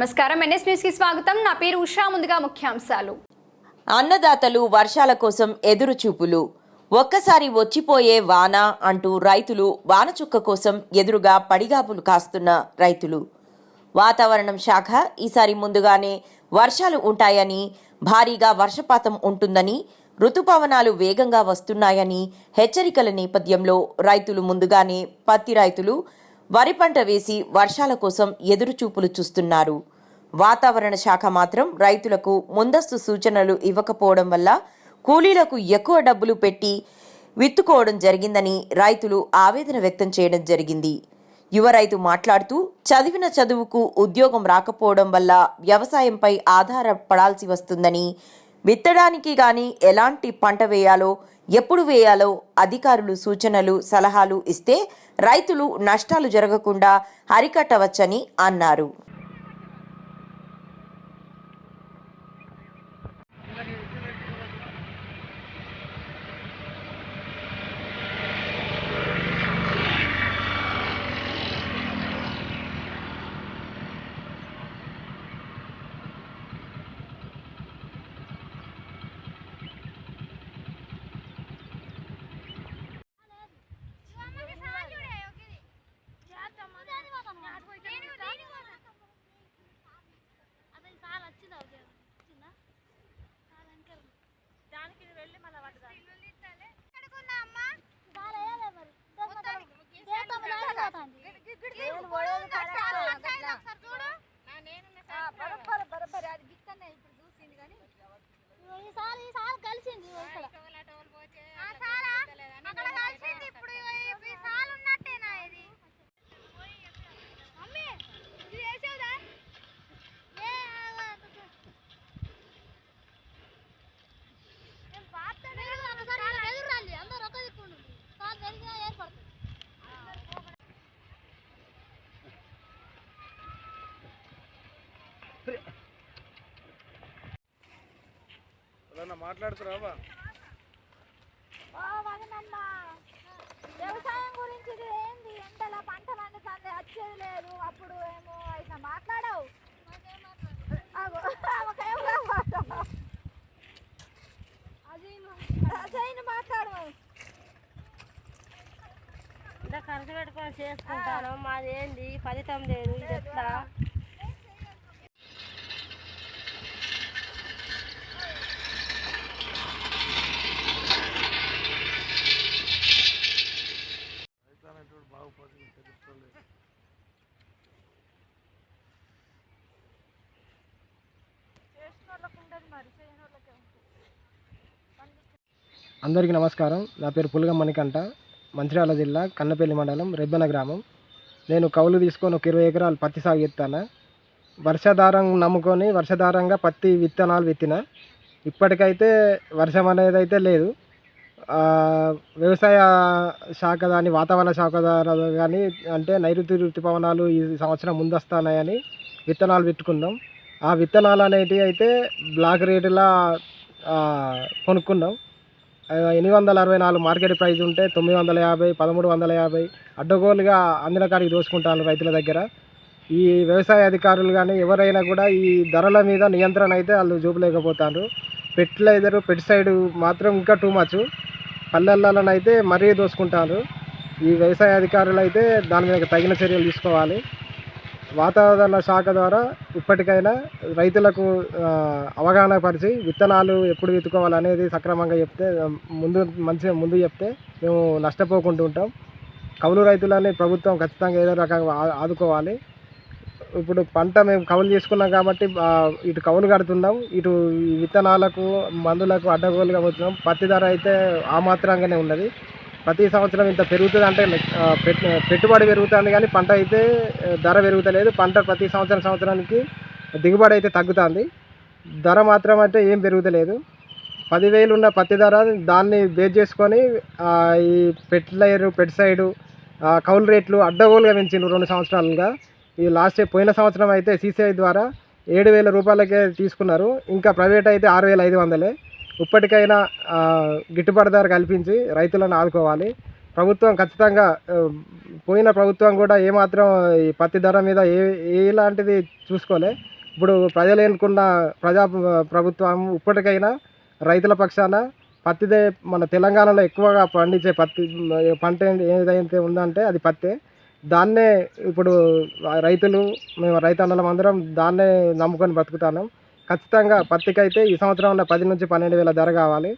నమస్కారం. ఎన్ఎస్ న్యూస్కి స్వాగతం. నా పేరు ఉషా. ముందుగా ముఖ్యాంశాలు. అన్నదాతలు వర్షాల కోసం ఎదురు చూపులు ఒక్కసారి వచ్చిపోయే వాన అంటూ రైతులు వానచుక్క కోసం ఎదురుగా పడిగాపులు కాస్తున్న రైతులు. వాతావరణం శాఖ ఈసారి ముందుగానే వర్షాలు ఉంటాయని భారీగా వర్షపాతం ఉంటుందని రుతుపవనాలు వేగంగా వస్తున్నాయని హెచ్చరికల నేపథ్యంలో రైతులు ముందుగానే పత్తి రైతులు వరి పంట వేసి వర్షాల కోసం ఎదురుచూపులు చూస్తున్నారు. వాతావరణ శాఖ మాత్రం రైతులకు ముందస్తు సూచనలు ఇవ్వకపోవడం వల్ల కూలీలకు ఎక్కువ డబ్బులు పెట్టి విత్తుకోవడం జరిగిందని రైతులు ఆవేదన వ్యక్తం చేయడం జరిగింది. యువ రైతు మాట్లాడుతూ చదివిన చదువుకు ఉద్యోగం రాకపోవడం వల్ల వ్యవసాయంపై ఆధారపడాల్సి వస్తుందని విత్తడానికి గాని ఎలాంటి పంట వేయాలో ఎప్పుడు వేయాలో అధికారులు సూచనలు సలహాలు ఇస్తే రైతులు నష్టాలు జరగకుండా అరికట్టవచ్చని అన్నారు ఈసారి ఈసారి కలిసింది ఇక్కడ అక్కడ కలిసింది ఇప్పుడు ఈ సాల్ ఉన్నట్టేనా ఇది మమ్మీ ఇది వేసావుదా ఏ నేను పాపతోనే ఒకసారి ఎదురు రండి అందరూ ఒక దిక్కు ఉండండి సాల్ పెరిగినా ఏర్పడుతుంది ఓ వదనమ్మ వ్యవసాయం గురించి ఏంది? ఎండల పంట వండుతుంది వచ్చేది లేదు. అప్పుడు ఏమో ఇట్లా మాట్లాడవు. మాట్లాడు పెట్టుకొని చేసుకుంటాను. మాది ఏంది? ఫలితం లేదు. ఇది ఎట్లా? అందరికీ నమస్కారం. నా పేరు పులగం మణికంఠ. మంచిర్యాల జిల్లా కన్నపల్లి మండలం రెబ్బెన గ్రామం. నేను కౌలు తీసుకొని ఒక ఇరవై ఎకరాలు పత్తి సాగు ఎత్తాను వర్షాధారం నమ్ముకొని వర్షాధారంగా పత్తి విత్తనాలు విత్తిన? ఇప్పటికైతే వర్షం అనేది అయితే లేదు. వ్యవసాయ శాఖ కానీ వాతావరణ శాఖ ద్వారా కానీ అంటే నైరుతి ఋతుపవనాలు ఈ సంవత్సరం ముందొస్తున్నాయని విత్తనాలు పెట్టుకుందాం ఆ విత్తనాలు అనేటివి అయితే బ్లాక్ రేటులా కొనుక్కున్నాం. ఎనిమిది వందల అరవై నాలుగు మార్కెట్ ప్రైస్ ఉంటే తొమ్మిది వందల యాభై పదమూడు వందల యాభై అడ్డగోలుగా అందిన కాడికి దోసుకుంటాను రైతుల దగ్గర. ఈ వ్యవసాయ అధికారులు కానీ ఎవరైనా కూడా ఈ ధరల మీద నియంత్రణ అయితే వాళ్ళు చూపలేకపోతారు. ఫెర్టిలైజర్ పెస్టిసైడ్ మాత్రం ఇంకా టూ మచ్. పల్లెల్లాలను అయితే మరీ దోసుకుంటారు. ఈ వ్యవసాయ అధికారులు అయితే దాని మీద తగిన చర్యలు తీసుకోవాలి. వాతావరణ శాఖ ద్వారా ఇప్పటికైనా రైతులకు అవగాహన పరిచి విత్తనాలు ఎప్పుడు విత్తుకోవాలనేది సక్రమంగా చెప్తే ముందు మంచిగా ముందు చెప్తే మేము నష్టపోకుండా ఉంటాం. కౌలు రైతులని ప్రభుత్వం ఖచ్చితంగా ఏదో రకంగా ఆదుకోవాలి. ఇప్పుడు పంట మేము కౌలు చేసుకున్నాం కాబట్టి ఇటు కౌలు కడుతున్నాం ఇటు విత్తనాలకు మందులకు అడ్డగోలుగా పోతున్నాం. పత్తి ధర అయితే ఆ మాత్రంగానే ఉన్నది. ప్రతి సంవత్సరం ఇంత పెరుగుతుంది అంటే పెట్టుబడి పెరుగుతుంది కానీ పంట అయితే ధర పెరుగుతలేదు. పంట ప్రతి సంవత్సరం సంవత్సరానికి దిగుబడి అయితే తగ్గుతుంది. ధర మాత్రం అంటే ఏం పెరుగుతలేదు. పదివేలు ఉన్న పత్తి ధర దాన్ని బేస్ చేసుకొని ఈ ఈ పెట్ సైడు కౌలు రేట్లు అడ్డగోలుగా పెంచిండ్రు రెండు సంవత్సరాలుగా. ఈ లాస్ట్ పోయిన సంవత్సరం అయితే సీసీఐ ద్వారా ఏడు వేల రూపాయలకే తీసుకున్నారు. ఇంకా ప్రైవేట్ అయితే ఆరు వేల ఐదు వందలే. ఇప్పటికైనా గిట్టుబాటు ధర కల్పించి రైతులను ఆదుకోవాలి. ప్రభుత్వం ఖచ్చితంగా పోయిన ప్రభుత్వం కూడా ఏమాత్రం ఈ పత్తి ధర మీద ఏ ఎలాంటిది చూసుకోలే. ఇప్పుడు ప్రజలు ఎన్నుకున్న ప్రజా ప్రభుత్వం ఇప్పటికైనా రైతుల పక్షాన పత్తిదే మన తెలంగాణలో ఎక్కువగా పండించే పత్తి పంట ఏదైతే ఉందంటే అది పత్తే. దాన్నే ఇప్పుడు రైతులు మేము రైతన్నలం అందరం దాన్నే నమ్ముకొని బ్రతుకుతాన్నాం ఖచ్చితంగా పత్తికైతే ఈ సంవత్సరం పది నుంచి పన్నెండు వేల ధర కావాలి.